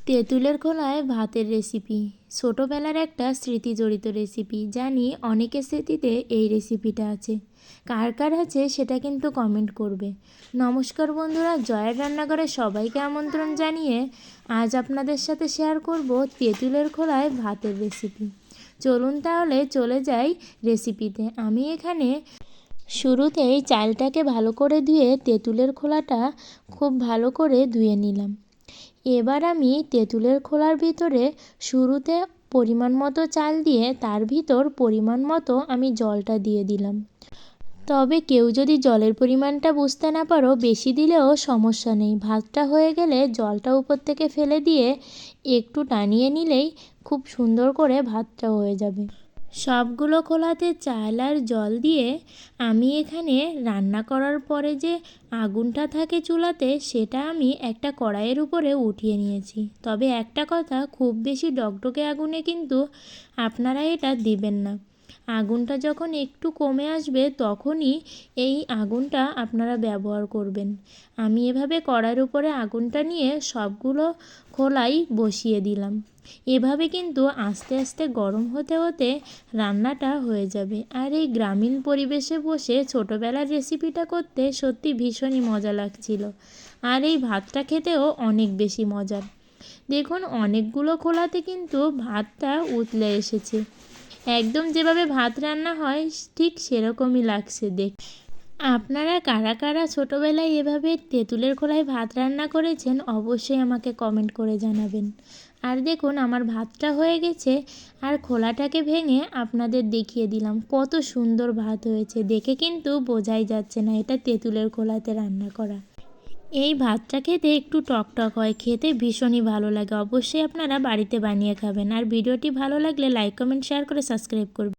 তেঁতুলের খোলায় ভাতের রেসিপি ছোটোবেলার একটা স্মৃতি জড়িত রেসিপি জানি অনেকের স্মৃতিতে এই রেসিপিটা আছে। কার কার আছে সেটা কিন্তু কমেন্ট করবে। নমস্কার বন্ধুরা, জয়ের রান্নাঘরে সবাইকে আমন্ত্রণ জানিয়ে আজ আপনাদের সাথে শেয়ার করব তেঁতুলের খোলায় ভাতের রেসিপি চলুন তাহলে চলে যাই রেসিপিতে আমি এখানে শুরুতেই চালটাকে ভালো করে ধুয়ে তেঁতুলের খোলাটা খুব ভালো করে ধুয়ে নিলাম। এবার আমি তেঁতুলের খোলার ভিতরে শুরুতে পরিমাণ মতো চাল দিয়ে তার ভিতর পরিমাণ মতো আমি জলটা দিয়ে দিলাম। তবে কেউ যদি জলের পরিমাণটা বুঝতে না পারো, বেশি দিলেও সমস্যা নেই। ভাতটা হয়ে গেলে জলটা উপর থেকে ফেলে দিয়ে একটু টানিয়ে নিলেই খুব সুন্দর করে ভাতটা হয়ে যাবে। সবগুলো খোলাতে চাল আর জল দিয়ে আমি এখানে রান্না করার পরে যে আগুনটা থাকে চুলাতে, সেটা আমি একটা কড়াইয়ের উপরে উঠিয়ে নিয়েছি। তবে একটা কথা, খুব বেশি ডকডকে আগুনে কিন্তু আপনারা এটা দিবেন না। আগুনটা যখন একটু কমে আসবে, তখনই এই আগুনটা আপনারা ব্যবহার করবেন। আমি এভাবে কড়াইয়ের উপরে আগুনটা নিয়ে সবগুলো খোলাই বসিয়ে দিলাম। এভাবে কিন্তু আস্তে আস্তে গরম হতে হতে রান্নাটা হয়ে যাবে। আর এই গ্রামীণ পরিবেশে বসে ছোটোবেলার রেসিপিটা করতে সত্যি ভীষণই মজা লাগছিল। আর এই ভাতটা খেতেও অনেক বেশি মজার। দেখুন, অনেকগুলো খোলাতে কিন্তু ভাতটা উতলে এসেছে। একদম যেভাবে ভাত রান্না হয়, ঠিক সেরকমই লাগছে দেখ। আপনারা কারা কারা ছোটোবেলায় এভাবে তেঁতুলের খোলায় ভাত রান্না করেছেন, অবশ্যই আমাকে কমেন্ট করে জানাবেন। আর দেখুন, আমার ভাতটা হয়ে গেছে, আর খোলাটাকে ভেঙে আপনাদের দেখিয়ে দিলাম। কত সুন্দর ভাত হয়েছে, দেখে কিন্তু বোঝাই যাচ্ছে না এটা তেঁতুলের খোলাতে রান্না করা। এই ভাতটা খেতে একটু টকটক টক হয়, খেতে ভীষণই ভালো লাগে। অবশ্যই আপনারা বাড়িতে বানিয়ে খাবেন। আর ভিডিওটি ভালো লাগলে লাইক কমেন্ট শেয়ার করে সাবস্ক্রাইব করবেন।